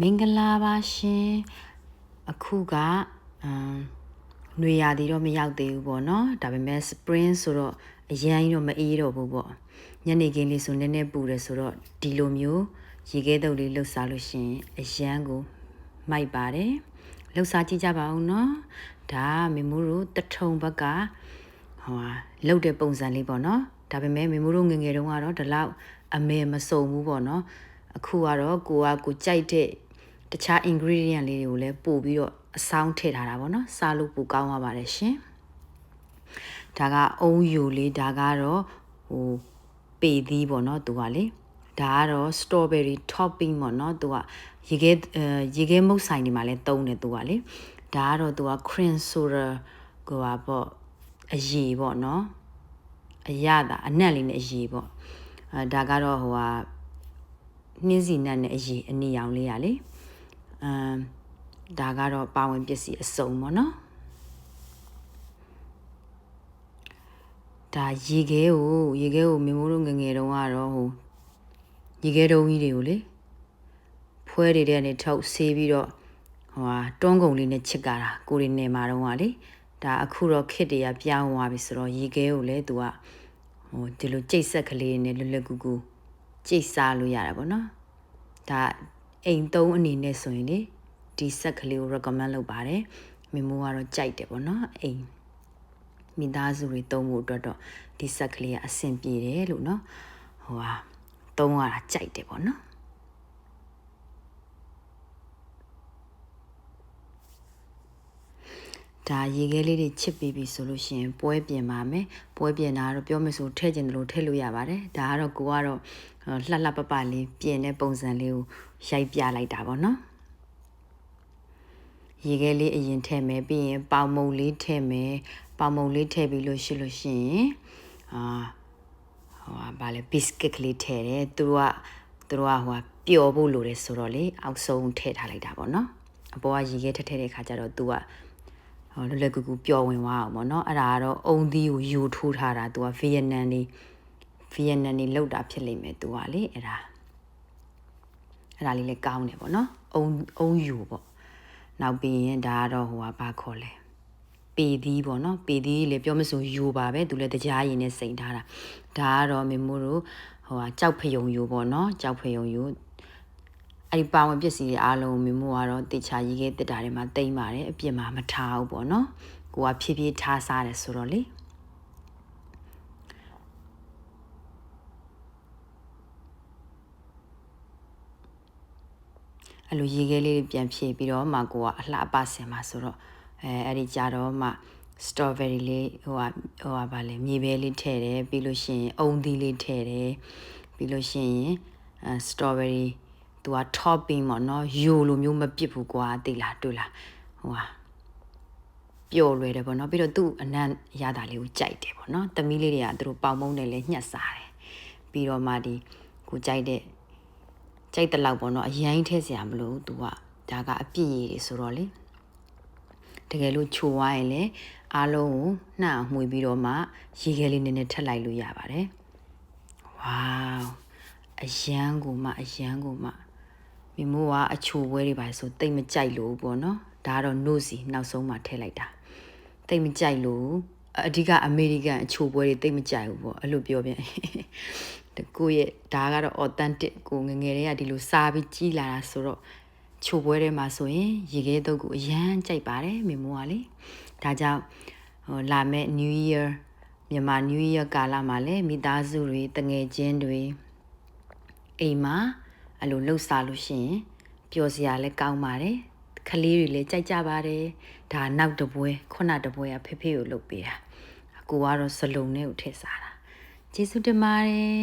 မင်္ဂလာပါရှင်အခုကအမ်ຫນွေရာသီတော့မရောက်သေးဘူးပေါ့နော်ဒါပေမဲ့ spring ဆိုတော့အရန်ကြီးတော့မအေးတော့ဘူးပေါ့ညနေခင်းလေးဆိုနည်းနည်းပူတယ်ဆိုတော့ဒီလိုမျိုးရေခဲတုပ်လေးလှုပ်စားလို့ရှင်အရန်ကိုမိုက်ပါတယ်လှုပ်စားကြည့်ကြပါဦးနော်ဒါမေမိုးတို့တထုံဘက်ကဟိုဟာလှုပ်တဲ့ပုံစံလေးပေါ့နော်ဒါပေမဲ့မေမိုးတို့ငယ်ငယ်တုန်းကတော့ဒီလောက်အမေမစုံဘူးပေါ့နော် အခုကတော့ကိုကကိုကြိုက်တဲ့တခြား ingredient လေးတွေကိုလည်းပို့ပြီးတော့အဆောင်ထည့်ထားတာပေါ့နော်စားလို့ပိုကောင်းသွားပါတယ်ရှင်ဒါကအုံးယူလေးဒါကတော့ဟိုပေသီးပေါ့နော်သူကလေဒါကတော့ strawberry topping ပေါ့နော်သူကရေခဲရေခဲမုတ်ဆိုင်ဒီမှာလဲတုံးတယ်သူကလေဒါကတော့သူက cream soda ကိုပါပေါ့အရေပေါ့နော်အရတာအနက်လေးနဲ့အရေပေါ့အဲဒါကတော့ဟိုဟာ နှင်းစီနတ်နဲ့အရေအနီရောင်လေးရလေအမ်ဒါကတော့ပါဝင်ပစ္စည်းအစုံပေါ့နော်ဒါရေခဲကိုရေခဲကိုမင်းမိုးတို့ငငယ်တုန်းကတော့ဟိုရေခဲတုံးကြီးတွေကိုလေဖွဲတွေတဲ့ကနေထုတ်ဆေးပြီးတော့ဟိုဟာတွန်းကုန်လေးနဲ့ချစ်ကြတာကိုရီနေမှာတော့ကလေဒါအခုတော့ခစ်တရပြောင်းသွားပြီဆိုတော့ရေခဲကိုလည်းသူကဟိုဒီလိုကြိတ်ဆက်ကလေးနဲ့လွတ်လွတ်ကူကူ ကြိတ်စားလို့ရတာပေါ့နော်ဒါအိမ်သုံးအနေနဲ့ဆိုရင်လေဒီဆက်ကလေးကို recommend လုပ်ပါတယ်မိမိုးကတော့ကြိုက်တယ်ပေါ့နော်အိမ်မိသားစုတွေသုံးဖို့အတွက်တော့ဒီဆက်ကလေးကအဆင်ပြေတယ်လို့နော်ဟိုဟာသုံးရတာကြိုက်တယ်ပေါ့နော် ဒါရေခဲလေးတွေချစ်ပြီးပြီဆိုလို့ရှိရင်ပွဲပြင်ပါမယ်ပွဲပြင်တာကတော့ပြောမယ်ဆိုထည့်ကျင်တယ်လို့ထည့်လို့ရပါတယ်ဒါကတော့ကိုကတော့လှလှပပလေးပြင်တဲ့ပုံစံလေးကိုရိုက်ပြလိုက်တာပေါ့နော်ရေခဲလေးအရင်ထည့်မယ်ပြီးရင်ပေါင်မုံလေးထည့်မယ်ပေါင်မုံလေးထည့်ပြီးလို့ရှိလို့ရှိရင်အာဟိုဟာဗာလေဘစ်ကစ်ကလေးထည့်တယ်သူတို့ကသူတို့ကဟိုပျော်ဖို့လိုတယ်ဆိုတော့လေအောက်ဆုံးထည့်ထားလိုက်တာပေါ့နော်အပေါ်ကရေခဲထည့်ထည့်တဲ့ခါကျတော့သူကဟို လွယ်လွယ်ကူကူပျော်ဝင်သွားအောင်ပေါ့နော်အဲ့ဒါကတော့အုံသီးကိုယူထိုးထားတာသူကဗီယက်နမ်နေဗီယက်နမ်နေလောက်တာဖြစ်လိမ့်မယ်သူကလေအဲ့ဒါအဲ့ဒါလေးလည်းကောင်းတယ်ပေါ့နော်အုံအုံယူပေါ့နောက်ပြီးရင်ဒါကတော့ဟိုကဘာခေါ်လဲပေသီးပေါ့နော်ပေသီးလေပြောမစို့ယူပါပဲသူလည်းတကြားရင်နဲ့စိန်ထားတာဒါကတော့မေမို့တို့ဟိုဟာကြောက်ဖယုံယူပေါ့နော်ကြောက်ဖယုံယူ အဲ့ဒီပါဝင်ပစ္စည်းတွေအားလုံးမေမို့ကတော့တေချာရေးခဲ့တက်တာတွေမှာတိမ့်ပါတယ်အပြစ်မှာမထားဘူးပေါ့နော်ကိုကဖြည်းဖြည်းထားစားတယ်ဆိုတော့လေအဲ့လိုရေခဲလေးပြန်ဖြည့်ပြီးတော့မှကိုကအလှပဆင်မှာဆိုတော့အဲအဲ့ဒီကြတော့မှ strawberry လေးဟိုဟာဟိုဟာဗာလဲမြေပဲလေးထည့်တယ်ပြီးလို့ရှိရင်အုံသီးလေးထည့်တယ်ပြီးလို့ရှိရင်အဲ strawberry သူက topping ပေါ့နော်ယူလိုမျိုးမပစ်ဘူးကွာသိလားတွေ့လားဟိုဟာပျော်လွယ်တယ်ပေါ့နော်ပြီးတော့သူ့အနံ့ရတာလေးကိုကြိုက်တယ်ပေါ့နော်သမီးလေးတွေကသူတို့ပေါင်မုံနဲ့လည်းညှက်စားတယ်ပြီးတော့မှဒီကိုကြိုက်တဲ့ကြိုက်တဲ့လောက်ပေါ့နော်အရင်ထဲเสียမလို့သူကဒါကအပြည့်ရည်တွေဆိုတော့လေတကယ်လို့ချိုသွားရင်လည်းအားလုံးကိုနှံ့မှွေပြီးတော့မှရေခဲလေးနည်းနည်းထက်လိုက်လို့ရပါတယ်ဝေါအရန်ကိုမှအရန်ကိုမှ မိမိုးကအချိုပွဲတွေပါဆိုတိတ်မကြိုက်လို့ပေါ့နော်ဒါကတော့ nose နောက်ဆုံးမှထည့်လိုက်တာတိတ်မကြိုက်လို့အဓိကအမေရိကန်အချိုပွဲတွေတိတ်မကြိုက်ဘူးပေါ့အဲ့လိုပြောပြန်ကိုရဲ့ဒါကတော့ authentic ကိုငငယ်တွေကဒီလိုစားပြီးကြီးလာတာဆိုတော့ချိုပွဲထဲမှာဆိုရင်ရေခဲတုပ်ကိုအရန်ကြိုက်ပါတယ်မိမိုးကလေဒါကြောင့်ဟိုလာမဲ့ New Year မြန်မာ New Year ကာလမှာလည်းမိသားစုတွေတငယ်ချင်းတွေအိမ်မှာ အဲ့လိုလှုပ်ရှားလို့ရှိရင်ပျော်စရာလည်းကောင်းပါတယ်ကလေးတွေလည်းကြိုက်ကြပါတယ်ဒါနောက်တပွဲခုနတပွဲကဖေဖေကိုလှုပ်ပေးတာအကူကတော့စလုံနဲ့ကိုထည့်စားတာကျေးဇူးတင်ပါတယ်